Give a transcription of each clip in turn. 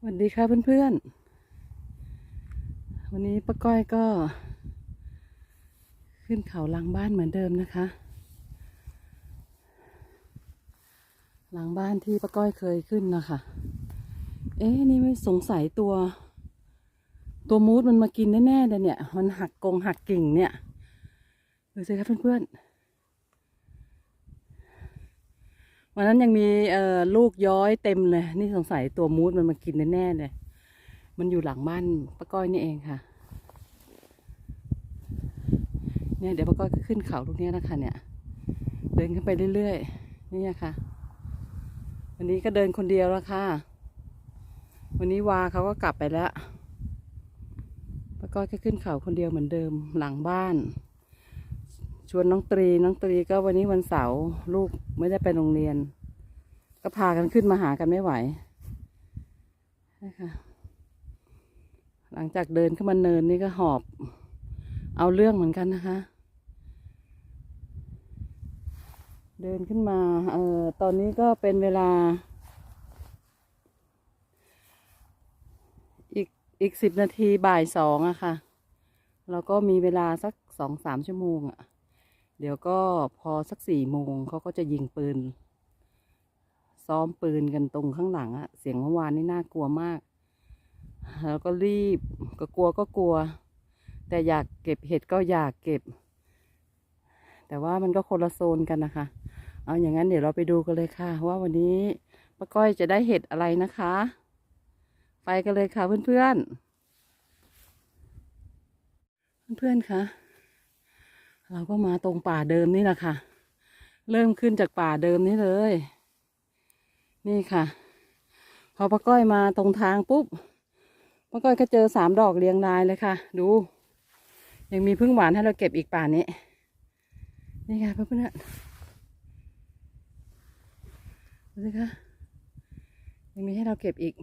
สวัสดีค่ะเพื่อนๆ วันนี้ป้าก้อยก็ ขึ้นเขาหลังบ้านเหมือนเดิมนะคะ หลังบ้านที่ป้าก้อยเคยขึ้นนะคะ เอ๊ะนี่ไม่สงสัยตัว ตัวมูดมันมากินแน่ๆเลยเนี่ย มันหักกงหักกิ่งเนี่ย ดูสิครับเพื่อนๆ วันนั้นยังมีเอ่อลูกย้อยเต็มเลย นี่สงสัยตัวมูดมันมากินแน่ๆเลย มันอยู่หลังบ้านป้าก้อยนี่เองค่ะ เนี่ยเดี๋ยวป้าก้อยก็ขึ้นเขาตรงนี้นะคะ เนี่ย เดินขึ้นไปเรื่อยๆ นี่ค่ะ วันนี้ก็เดินคนเดียวแล้วค่ะ วันนี้วาเขาก็กลับไปแล้วป้าก้อยก็ขึ้นเขาคนเดียวเหมือนเดิมหลังบ้าน ชวนน้องตรีน้องตรีก็วันนี้วันเสาร์ลูกไม่ได้ไปโรงเรียน ก็พากันขึ้นมาหากันไม่ไหวนะคะหลังจากเดินขึ้นมาเนินนี่ก็หอบ เอาเรื่องเหมือนกันนะคะ เดินขึ้นมาเอ่อตอนนี้ก็เป็นเวลา อีกอีกสิบนาทีบ่ายสองอะค่ะ เราก็มีเวลาสักสองสามชั่วโมงอะ เดี๋ยวก็พอสักสี่โมงเขาก็จะยิงปืน ซ้อมปืนกันตรงข้างหลังอะเสียงเมื่อวานนี่น่ากลัวมาก แล้วก็รีบก็กลัวก็กลัว แต่อยากเก็บเห็ดก็อยากเก็บ แต่ว่ามันก็คนละโซนกันนะคะ เอาอย่างนั้นเดี๋ยวเราไปดูกันเลยค่ะ ว่าวันนี้ป้าก้อยจะได้เห็ดอะไรนะคะ ไปกันเลยค่ะเพื่อนๆเพื่อนๆคะ เราก็มาตรงป่าเดิมนี่แหละค่ะ เริ่มขึ้นจากป่าเดิมนี่เลย นี่ค่ะ พอป้าก้อยมาตรงทางปุ๊บป้าก้อยก็เจอสามดอกเรียงรายเลยค่ะ ดู ยังมีพึ่งหวานให้เราเก็บอีกป่านี้ นี่ค่ะเพื่อนๆดูสิคะยังมีให้เราเก็บอีก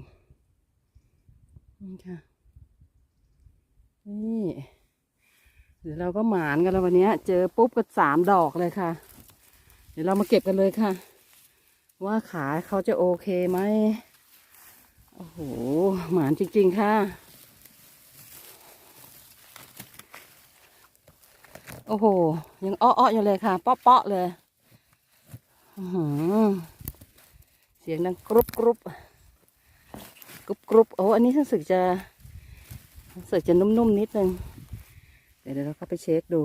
นี่ค่ะนี่ เดี๋ยวเราก็หมานกันแล้ววันนี้เจอปุ๊บก็สามดอกเลยค่ะ เดี๋ยวเรามาเก็บกันเลยค่ะ ว่าขาเขาจะโอเคไหมโอ้โหหมานจริง ๆ ค่ะ โอ้โห ยังอ้อๆอยู่เลยค่ะ เปาะๆเลยหือเสียงดังกรุบกรุบกรุบกรุบโอ้อันนี้รู้สึกจะรู้สึกจะนุ่มๆนิดนึง เดี๋ยวเราเข้าไปเช็คดู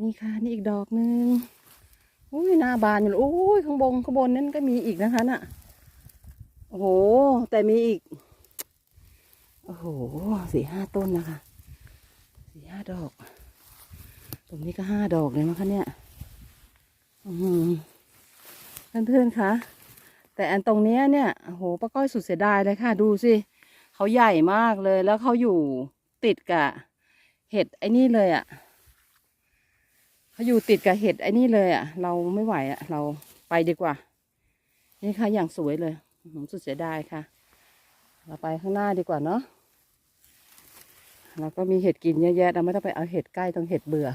นี่ค่ะ นี่อีกดอกหนึ่งอุ้ยหน้าบานอยู่เลยอุ้ยข้างบนข้างบนนั้นก็มีอีกนะคะน่ะโอ้โห แต่มีอีก โอ้โหสี่ห้าต้นนะคะสี่ห้าดอก ตรงนี้ก็ห้าดอกเลยมั้งคะเนี่ย อือหือเพื่อนๆคะแต่อันตรงเนี้ยเนี่ยโอ้โหป้าก้อยสุดเสียดายเลยค่ะ ดูสิเขาใหญ่มากเลยแล้วเขาอยู่ติดกับ เห็ดไอ้นี่เลยอะ่ะเขาอยู่ติดกับเห็ดไอ้นี่เลยอะ่ะ เราไม่ไหวอะ่ะ เราไปดีกว่า นี่ค่ะอย่างสวยเลยอื้อหือสุดเสียดายค่ะ เราไปข้างหน้าดีกว่าเนาะเราก็มีเห็ดกินเยอะแยะเราไม่ต้องไปเอาเห็ดใกล้ตรงเห็ดเบื่อ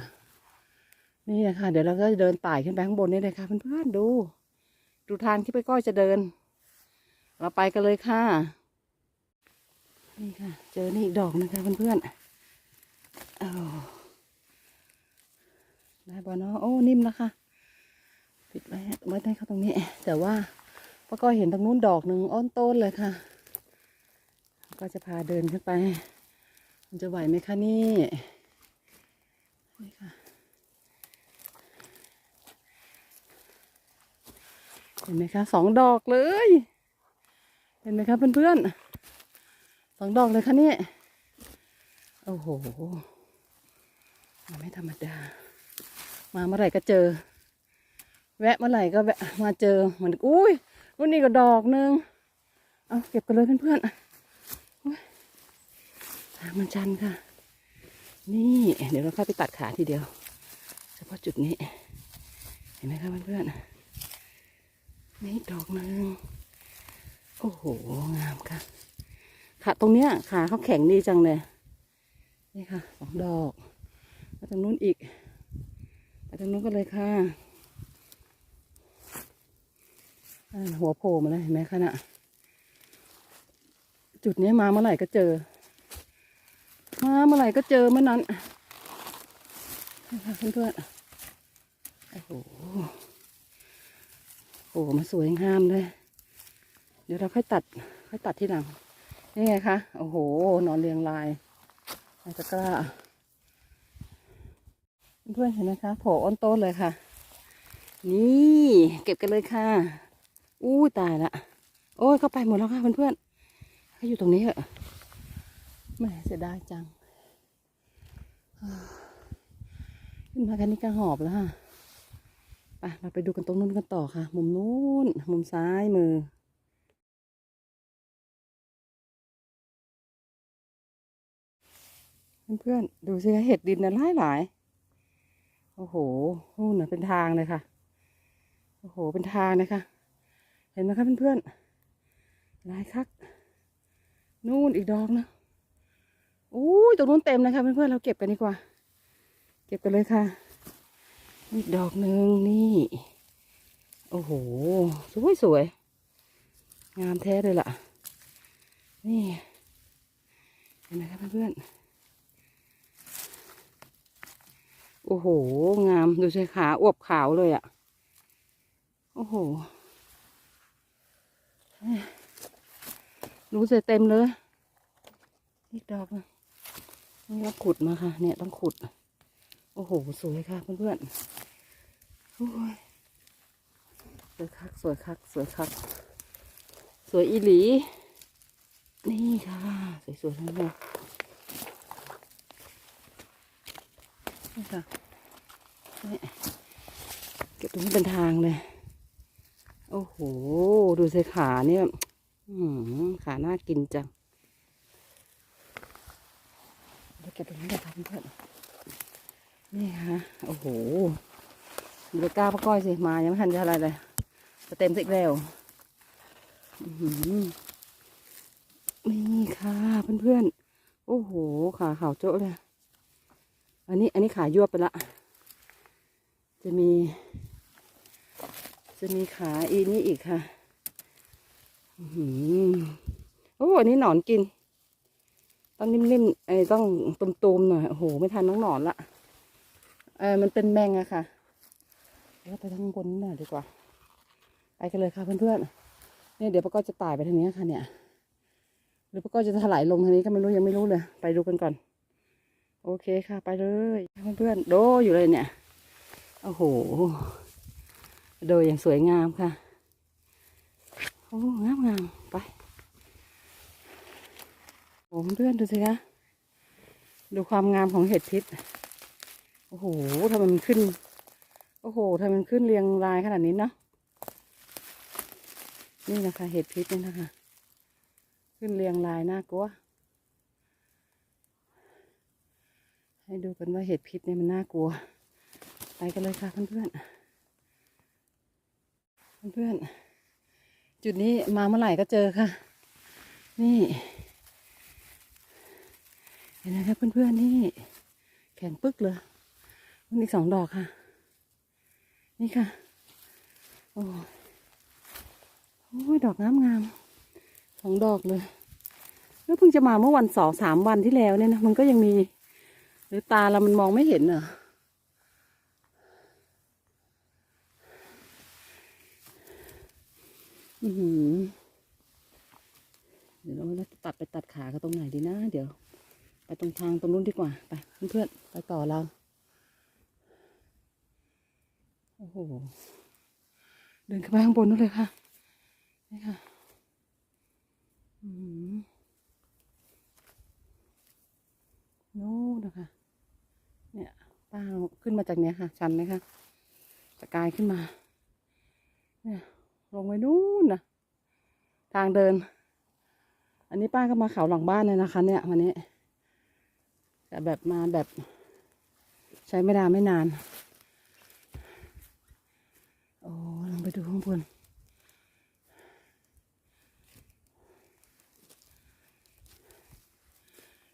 นี่นะคะเดี๋ยวเราก็เดินไต่ขึ้นไปข้างบนนี่เลยค่ะเพื่อนๆดู ดูทางที่ไปก้อยจะเดิน เราไปกันเลยค่ะ นี่ค่ะ เจอนี่อีกดอกนึงค่ะเพื่อนๆ ได้บอเนาะโอ้นิ่มแล้วค่ะปิดไว้ไว้ให้เขาตรงนี้ แต่ว่าป้าก็เห็นตรงนู้นดอกหนึ่งอ้อนต้นเลยค่ะ ก็จะพาเดินขึ้นไป มันจะไหวไหมคะนี่นี่ค่ะเห็นไหมคะสองดอกเลย เห็นไหมคะเพื่อนๆสองดอกเลยคะนี่โอ้โห ไม่ธรรมดา มาเมื่อไหร่ก็เจอ แวะเมื่อไหร่ก็แวะมาเจอเหมือนอุ้ยรุ่นนี้ก็ดอกหนึงเอาเก็บกันเลยเพื่อนๆอุ๊ยทางมันชันค่ะ นี่เดี๋ยวเราเข้าไปตัดขาทีเดียว เฉพาะจุดนี้ เห็นไหมคะเพื่อนๆนี่ดอกหนึงโอ้โหงามค่ะขาตรงเนี้ยขาเขาแข็งดีจังเลย นี่ค่ะสองดอก ไปตรงนู้นอีก ไปตรงนู้นก็เลยค่ะอ่าหัวโผล่มาเลยเห็นไหมคะน่ะ จุดนี้มาเมื่อไหร่ก็เจอ มาเมื่อไหร่ก็เจอเมื่อนั้นนะคะเพื่อนๆโอ้โหโอ้โหมาสวยงามเลย เดี๋ยวเราค่อยตัด ค่อยตัดที่หลัง นี่ไงคะ โอ้โห นอนเรียงรายในตะกร้า เพื่อนเห็นไหมคะโผล่อ้นต้นเลยค่ะ นี่เก็บกันเลยค่ะ อู้ตายละ โอ้ยเข้าไปหมดแล้วค่ะเพื่อนๆเขาอยู่ตรงนี้เหรอะแหม่เสียดายจังขึ้นมากันนี่ก็หอบแล้วค่ะไปเราไปดูกันตรงนู้นกันต่อค่ะ มุมนู้น มุมซ้ายมือเพื่อนๆดูสิเห็ดดินนะหลายหลาย โอ้โหนู่นน่ะเป็นทางเลยค่ะ โอ้โห เป็นทางนะคะ เห็นไหมคะเพื่อนๆหลายคัก นู่นอีกดอกนะอู้ยตรงนู้นเต็มเลยค่ะเพื่อนๆเราเก็บกันดีกว่า เก็บกันเลยค่ะ อีกดอกหนึ่งนี่ โอ้โห สวยสวย งามแท้เลยล่ะ นี่ เห็นไหมคะเพื่อนๆ โอ้โห งามดูสิขาอวบขาวเลยอะ่ะ โอ้โหรู้สึกเต็มเลย อีกดอกนะนี่เราขุดมาค่ะ เนี่ยต้องขุด โอ้โห สวยค่ะเพื่อนๆโอ้ยสวยคัก สวยคัก สวยคัก สวยอีหลี นี่ค่ะ สวยๆทั้งนั้นเลย นี่ค่ะนี่เก็บตรงนี้เป็นทางเลย โอ้โห ดูสิขาเนี่ยขาน่ากินจังเดี๋ยวเก็บตรงนี้กันค่ะเพื่อนนี่ค่ะ โอ้โหดูเลยกล้าป้าก้อยสิ มายังไม่ทันจะอะไรเลยจะเต็มสิกแล้วอื้อหือนี่ค่ะเพื่อนๆ โอ้โห ขาขาวโจ๊ะเลย อันนี้อันนี้ขายวบไปละ จะมี จะมีขาอีนี่อีกค่ะอื้อหือโอ้อันนี้หนอนกิน ต้องนิ่มๆไอ้ต้องตุมๆหน่อย โอ้โห ไม่ทันน้องหนอนละเออมันเป็นแมงอะค่ะเดี๋ยวไปทางบนหน่อยดีกว่า ไปกันเลยค่ะเพื่อนๆเนี่ยเดี๋ยวป้าก็จะตายไปทางนี้ค่ะเนี่ย หรือป้าก็จะถลายลงทางนี้ก็ไม่รู้ยังไม่รู้เลย ไปดูกันก่อน โอเคค่ะไปเลยเพื่อนๆโดอยู่เลยเนี่ยโอ้โห โดยอย่างสวยงามค่ะโอ้งามงามไปโอ้เพื่อนดูสิคะดูความงามของเห็ดพิษโอ้โหทำไมมันขึ้น โอ้โหทำไมมันขึ้นเรียงรายขนาดนี้เนาะนี่นะคะเห็ดพิษนี่นะคะ ขึ้นเรียงรายน่ากลัว ให้ดูกันว่าเห็ดพิษเนี่ยมันน่ากลัว ไปกันเลยค่ะเพื่อนๆเพื่อนๆจุดนี้มาเมื่อไหร่ก็เจอค่ะ นี่ เห็นไหมครับเพื่อนๆนี่ แข็งปึ๊กเลยมันอีกสองดอกค่ะ นี่ค่ะ โอ้โอ้ยดอกงามงามๆสองดอกเลย แล้วเพิ่งจะมาเมื่อวันสองสามวันที่แล้วเนี่ยนะ มันก็ยังมี รือตาเรามันมองไม่เห็นเหรอเดี๋ยวเราจะตัดไปตัดขาเขาตรงไหนดีนะ เดี๋ยว ไปตรงทางตรงนู้นดีกว่า ไปเพื่อนๆไปต่อเรา โอ้โห เดินขึ้นไปข้างบนนู้นเลยค่ะ นี่ค่ะอือหือนู้นนะคะ ป้าขึ้นมาจากเนี้ยค่ะ ชันไหมคะสกายขึ้นมา เนี่ย ลงไปนู่นนะทางเดิน อันนี้ป้าก็มาเขาหลังบ้านเลยนะคะ เนี่ยวันนี้แต่แบบมาแบบ ใช้ไม่นานไม่นาน โอ้ลองไปดูข้างบน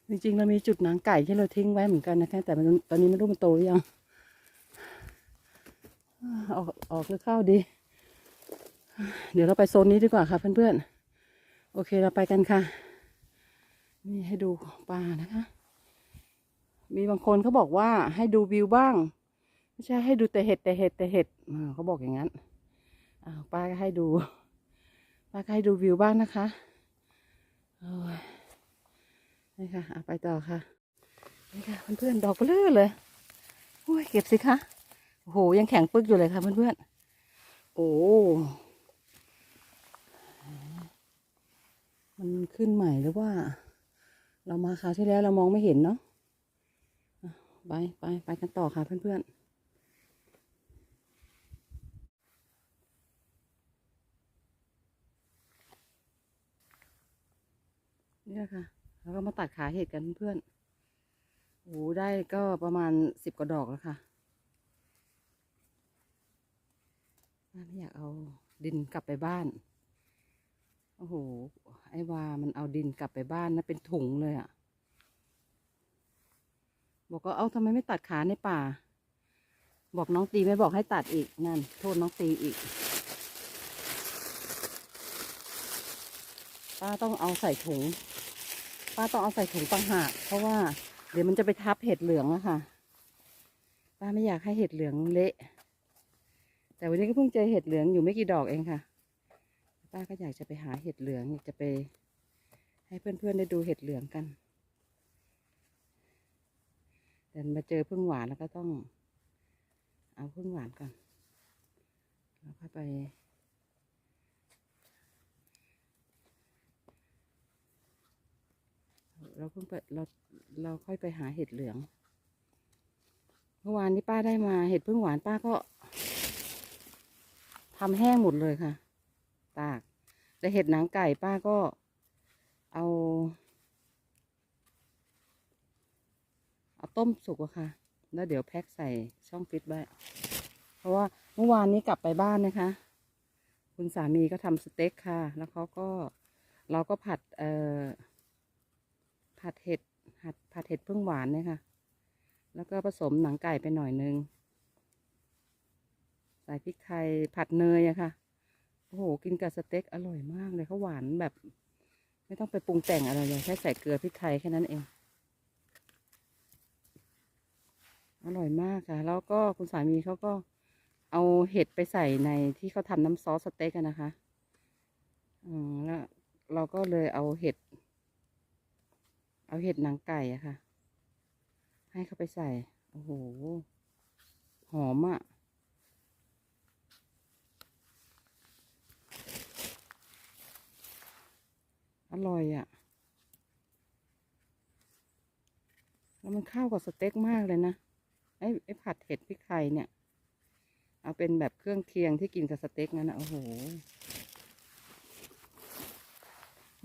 จริงๆ เรามีจุดหนังไก่ที่เราทิ้งไว้เหมือนกันนะคะ แต่ตอนนี้ไม่รู้มันโตหรือยัง ออกออกหรือเข้าดี เดี๋ยวเราไปโซนนี้ดีกว่าค่ะเพื่อนๆ โอเคเราไปกันค่ะ นี่ให้ดูปลานะคะ มีบางคนเขาบอกว่าให้ดูวิวบ้าง ไม่ใช่ให้ดูแต่เห็ดแต่เห็ดแต่เห็ดเขาบอกอย่างนั้นป้าก็ให้ดูป้าก็ให้ดูวิวบ้างนะคะโอ้ย นี่ค่ะเอาไปต่อค่ะ นี่ค่ะเพื่อนๆดอกเบลอเลยโอ้ยเก็บสิคะโอ้โหยังแข็งปึกอยู่เลยค่ะเพื่อนๆโอ้มันขึ้นใหม่หรือว่า เรามาคราวที่แล้วเรามองไม่เห็นเนาะไปไปไปกันต่อค่ะเพื่อนๆนี่ค่ะ แล้วก็มาตัดขาเห็ดกันเพื่อนโอ้โหได้ก็ประมาณสิบกว่าดอกแล้วค่ะป้าไม่อยากเอาดินกลับไปบ้าน โอ้โห ไอ้วามันเอาดินกลับไปบ้านนะเป็นถุงเลยอะ่ะ บอกก็เอาทำไมไม่ตัดขาในป่า บอกน้องตีไม่บอกให้ตัดอีกนั่น โทษน้องตีอีก ป้าต้องเอาใส่ถุง ป้าต้องเอาใส่ถุงต่างหาก เพราะว่าเดี๋ยวมันจะไปทับเห็ดเหลืองอะค่ะ ป้าไม่อยากให้เห็ดเหลืองเละ แต่วันนี้ก็เพิ่งเจอเห็ดเหลืองอยู่ไม่กี่ดอกเองค่ะ ป้าก็อยากจะไปหาเห็ดเหลืองอยากจะไป ให้เพื่อนๆได้ดูเห็ดเหลืองกันแต่มาเจอพึ่งหวานแล้วก็ต้อง เอาพึ่งหวานก่อนแล้วค่อยไป เราเพิ่งไปเราเราค่อยไปหาเห็ดเหลือง เมื่อวานนี้ป้าได้มาเห็ดพึ่งหวานป้าก็ทำแห้งหมดเลยค่ะ ตากแต่เห็ดหนังไก่ป้าก็เอา เอาต้มสุกอะค่ะ แล้วเดี๋ยวแพ็คใส่ช่องฟิตไว้เพราะว่าเมื่อวานนี้กลับไปบ้านนะคะ คุณสามีก็ทำสเต็กค่ะ แล้วเขาก็เราก็ผัดเอ่อ ผัดเห็ดผัดผัดเห็ดพึ่งหวานเนี่ยค่ะ แล้วก็ผสมหนังไก่ไปหน่อยนึง ใส่พริกไทยผัดเนยอะค่ะ โอ้โห กินกับสเต็กอร่อยมากเลยเขาหวานแบบ ไม่ต้องไปปรุงแต่งอะไรเลยแค่ใส่เกลือพริกไทยแค่นั้นเอง อร่อยมากค่ะ แล้วก็คุณสามีเขาก็เอาเห็ดไปใส่ในที่เขาทำน้ำซอสสเต็กกันนะคะ อืมแล้วเราก็เลยเอาเห็ด เอาเห็ดหนังไก่อะค่ะ ให้เขาไปใส่ โอ้โห หอมอะอร่อยอะ่ะ แล้วมันเข้ากับสเต็กมากเลยนะ ไอ้ไอ้ผัดเห็ดพริกไทยเนี่ย เอาเป็นแบบเครื่องเคียงที่กินกับสเต็กนั่นนะโอ้โห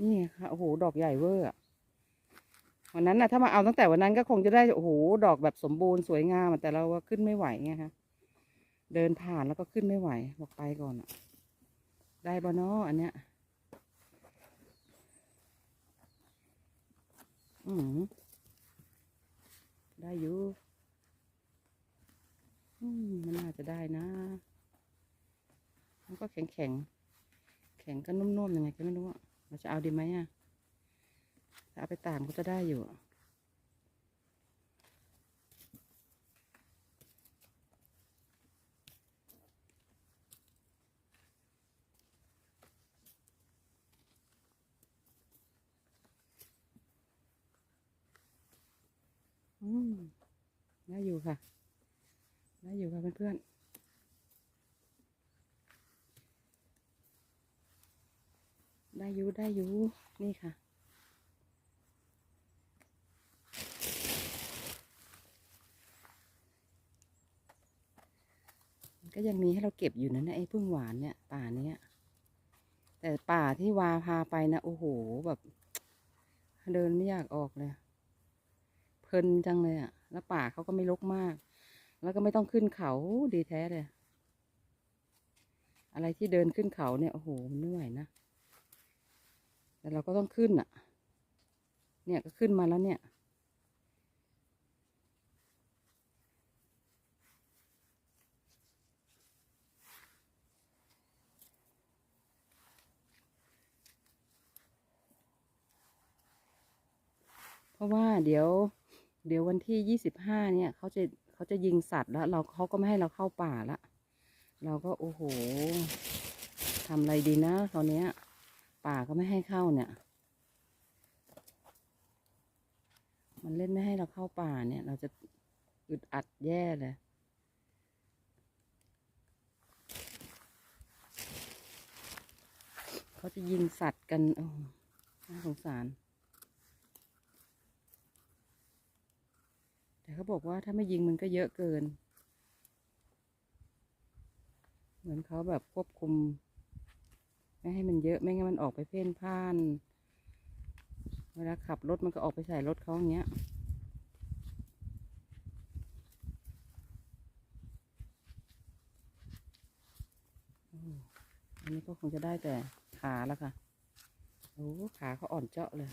นี่ค่ะ โอ้โห ดอกใหญ่เวอร์อะ วันนั้นนะถ้ามาเอาตั้งแต่วันนั้นก็คงจะได้โอ้โหดอกแบบสมบูรณ์สวยงามแต่เราก็ขึ้นไม่ไหวไงคะเดินผ่านแล้วก็ขึ้นไม่ไหวบอกไปก่อนอะได้บอนออันเนี้ยอืมได้อยู่อืมมันน่าจะได้นะมันก็แข็งแข็งแข็งก็นุ่มๆยังไงก็ไม่รู้อะเราจะเอาดีไหมอะ เอาไปตามก็จะได้อยู่ อืมได้อยู่ค่ะได้อยู่ค่ะเพื่อนๆได้อยู่ได้อยู่นี่ค่ะ ก็ยังมีให้เราเก็บอยู่นะเนี่ยไอ้พึ่งหวานเนี่ยป่าเนี้ยแต่ป่าที่วาพาไปนะโอ้โหแบบ เดินไม่อยากออกเลย เพลินจังเลยอะแล้วป่าเขาก็ไม่รกมาก แล้วก็ไม่ต้องขึ้นเขาดีแท้เลยอะไรที่เดินขึ้นเขาเนี่ยโอ้โหมันไม่ไหวนะแต่เราก็ต้องขึ้นอะเนี่ยก็ขึ้นมาแล้วเนี่ย ราะว่าเดี๋ยว เดี๋ยววันที่ยี่สิบห้าเนี่ยเขาจะเขาจะยิงสัตว์แล้ว เราเขาก็ไม่ให้เราเข้าป่าละเราก็โอ้โหทำอะไรดีนะตอนนี้ป่าก็ไม่ให้เข้าเนี่ย มันเล่นไม่ให้เราเข้าป่าเนี่ย เราจะอึดอัดแย่เลยเขาจะยิงสัตว์กันโอ้น่าสงสาร แต่เขาบอกว่าถ้าไม่ยิงมันก็เยอะเกิน เหมือนเขาแบบควบคุม ไม่ให้มันเยอะไม่งั้นมันออกไปเพ่นพ่าน เวลาขับรถมันก็ออกไปใส่รถเขาอย่างเงี้ยอันนี้ก็คงจะได้แต่ขาแล้วค่ะ โอ้ขาเขาอ่อนเจาะเลย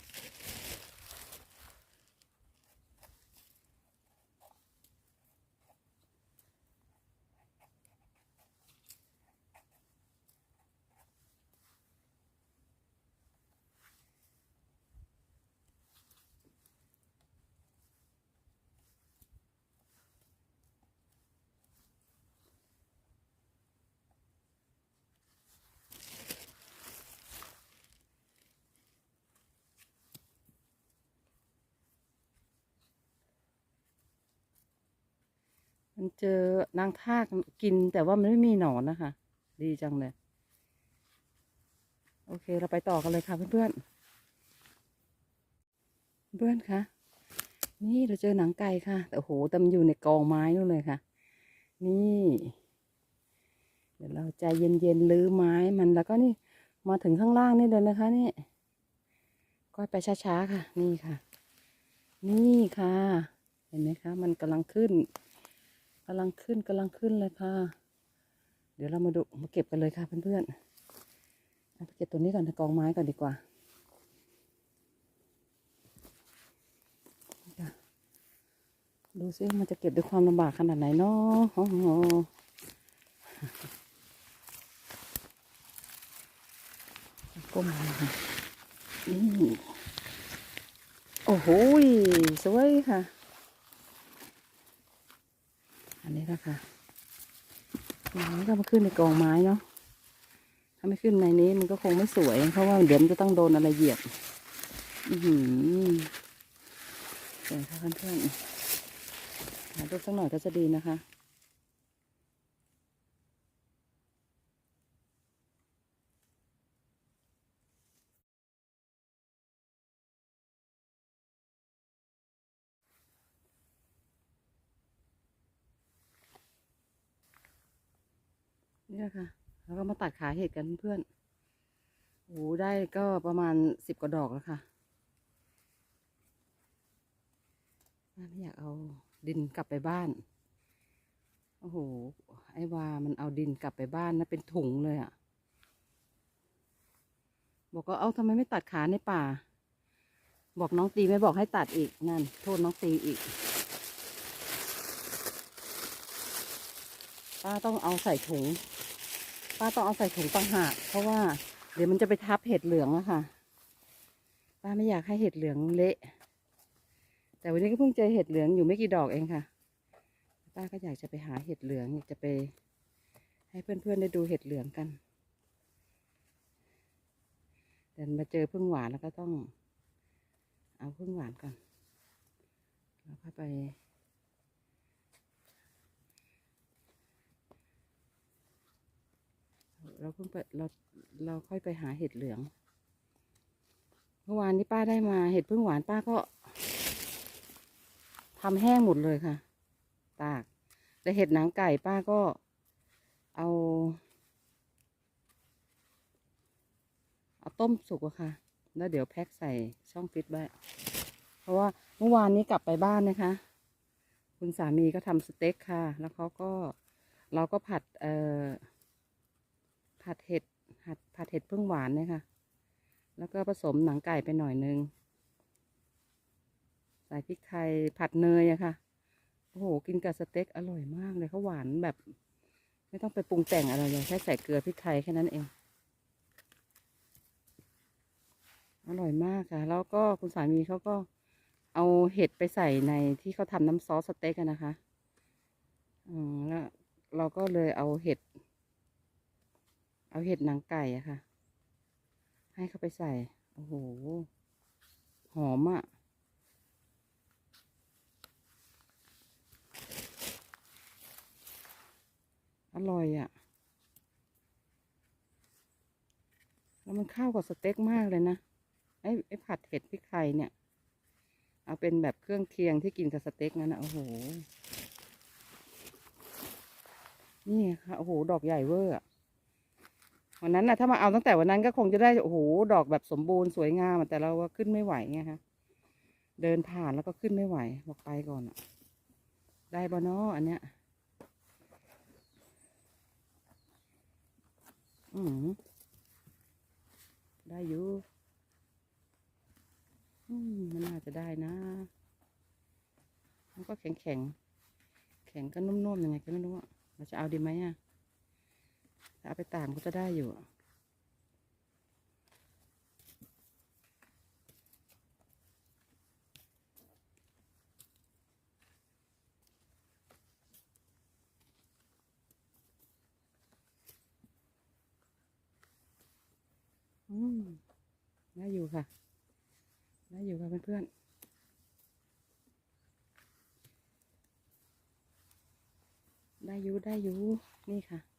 มันเจอนางทากกินแต่ว่ามันไม่มีหนอนนะคะ ดีจังเลย โอเคเราไปต่อกันเลยค่ะเพื่อนๆเพื่อนคะนี่เราเจอหนังไก่ค่ะ แต่โอ้โหแต่มันอยู่ในกองไม้นู่นเลยค่ะ นี่ เดี๋ยวเราใจเย็นๆลื้อไม้มันแล้วก็นี่มาถึงข้างล่างนี่เลยนะคะนี่ก้อยไปช้าๆค่ะ นี่ค่ะ นี่ค่ะ เห็นไหมคะ มันกำลังขึ้น กำลังขึ้นกำลังขึ้นเลยค่ะ เดี๋ยวเรามาดูมาเก็บกันเลยค่ะเพื่อนๆเอาไปเก็บตัวนี้ก่อนกองไม้ก่อนดีกว่าดูซิมันจะเก็บด้วยความลำบากขนาดไหนเนาะโอ้โหก้มนี่โอ้โหสวยค่ะ นนี้นะคะมันนี้ก็มาขึ้นในกองไม้เนาะถ้าไม่ขึ้นในนี้มันก็คงไม่สวย เพราะว่าเดี๋ยวมันจะต้องโดนอะไรเหยียบ อือหือสวยค่ะเพื่อนๆหาดูสักหน่อยก็จะดีนะคะ นี่ยค่ะ แล้วก็มาตัดขาเห็ดกันเพื่อนโอ้ได้ก็ประมาณสิบกว่าดอกแล้วค่ะป้าไม่อยากเอาดินกลับไปบ้าน โอ้โห ไอ้วามันเอาดินกลับไปบ้านนะเป็นถุงเลยอะ่ะ บอกก็เอาทำไมไม่ตัดขาในป่า บอกน้องตีไม่บอกให้ตัดอีกนั่น โทษน้องตีอีกป้าต้องเอาใส่ถุง ป้าต้องเอาใส่ถุงต่างหากเพราะว่าเดี๋ยวมันจะไปทับเห็ดเหลืองอะค่ะ ป้าไม่อยากให้เห็ดเหลืองเละ แต่วันนี้ก็เพิ่งเจอเห็ดเหลืองอยู่ไม่กี่ดอกเองค่ะ ป้าก็อยากจะไปหาเห็ดเหลืองอยากจะไป ให้เพื่อนๆได้ดูเห็ดเหลืองกันแต่มาเจอพึ่งหวานแล้วก็ต้อง เอาพึ่งหวานก่อนแล้วค่อยไป เราเพิ่งไปเราเราค่อยไปหาเห็ดเหลือง เมื่อวานนี้ป้าได้มาเห็ดพึ่งหวานป้าก็ทำแห้งหมดเลยค่ะ ตากแต่เห็ดหนังไก่ป้าก็เอา เอาต้มสุกอะค่ะ แล้วเดี๋ยวแพ็คใส่ช่องฟิตไว้ เพราะว่าเมื่อวานนี้กลับไปบ้านนะคะ คุณสามีก็ทำสเต็กค่ะ แล้วเขาก็เราก็ผัดเอ่อ เห็ดผัดผัดเห็ดพึ่งหวานเนี่ยค่ะ แล้วก็ผสมหนังไก่ไปหน่อยนึง ใส่พริกไทยผัดเนยอะค่ะ โอ้โห กินกับสเต็กอร่อยมากเลยเขาหวานแบบ ไม่ต้องไปปรุงแต่งอะไรเลยแค่ใส่เกลือพริกไทยแค่นั้นเอง อร่อยมากค่ะ แล้วก็คุณสามีเขาก็เอาเห็ดไปใส่ในที่เขาทำน้ำซอสสเต็กนะคะ อืมแล้วเราก็เลยเอาเห็ด เอาเห็ดหนังไก่อะค่ะ ให้เขาไปใส่ โอ้โห หอมอะอร่อยอะแล้วมันเข้ากับสเต็กมากเลยนะ ไอ้ไอ้ผัดเห็ดพริกไทยเนี่ย เอาเป็นแบบเครื่องเคียงที่กินกับสเต็กนั่นนะโอ้โห นี่ค่ะ โอ้โห ดอกใหญ่เวอร์อะ วันนั้นนะถ้ามาเอาตั้งแต่วันนั้นก็คงจะได้โอ้โหดอกแบบสมบูรณ์สวยงามแต่เราก็ขึ้นไม่ไหวไงคะเดินผ่านแล้วก็ขึ้นไม่ไหวบอกไปก่อนอะได้บอนออันเนี้ยอืมได้อยู่อืมมันน่าจะได้นะมันก็แข็งแข็งแข็งก็นุ่มๆยังไงก็ไม่รู้อะเราจะเอาดีไหมอะ เอาไปตามก็จะได้อยู่ อืมได้อยู่ค่ะได้อยู่ค่ะเพื่อนๆได้อยู่ได้อยู่นี่ค่ะ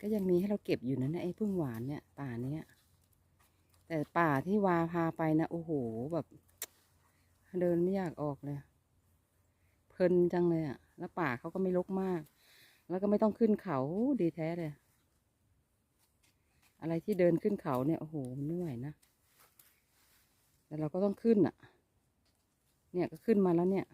ก็ยังมีให้เราเก็บอยู่นะนี่ยไอ้พึ่งหวานเนี่ยป่าเนี้ยแต่ป่าที่วาพาไปนะโอ้โหแบบ เดินไม่อยากออกเลย เพลินจังเลยอะแล้วป่าเขาก็ไม่รกมาก แล้วก็ไม่ต้องขึ้นเขาดีแท้เลยอะไรที่เดินขึ้นเขาเนี่ยโอ้โหมันเหนื่อยนะแต่เราก็ต้องขึ้นอะ เนี่ยก็ขึ้นมาแล้วเนี่ย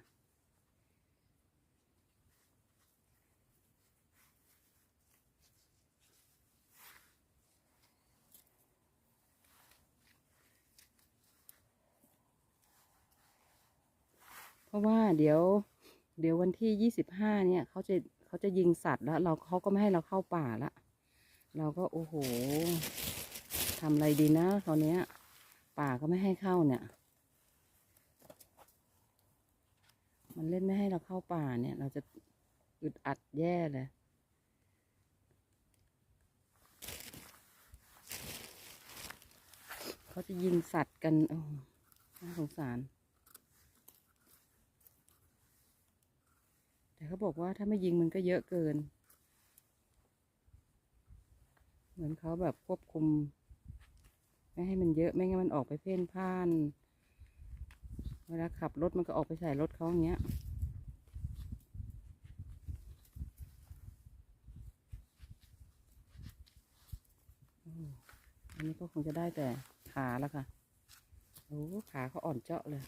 ราะว่าเดี๋ยว เดี๋ยววันที่ยี่สิบห้าเนี่ยเขาจะเขาจะยิงสัตว์แล้ว เราเขาก็ไม่ให้เราเข้าป่าละเราก็โอ้โหทำอะไรดีนะตอนเนี้ป่าก็ไม่ให้เข้าเนี่ย มันเล่นไม่ให้เราเข้าป่าเนี่ย เราจะอึดอัดแย่เลยเขาจะยิงสัตว์กันโอ้น่าสงสาร แต่ เขาบอกว่าถ้าไม่ยิงมันก็เยอะเกิน เหมือนเขาแบบควบคุม ไม่ให้มันเยอะไม่งั้นมันออกไปเพ่นพ่าน เวลาขับรถมันก็ออกไปใส่รถเขาอย่างเงี้ยอันนี้ก็คงจะได้แต่ขาแล้วค่ะ โอ้ขาเขาอ่อนเจาะเลย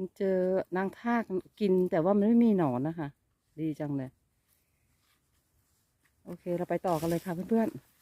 มันเจอนางทากกินแต่ว่ามันไม่มีหนอนนะคะ ดีจังเลย โอเคเราไปต่อกันเลยค่ะเพื่อนๆ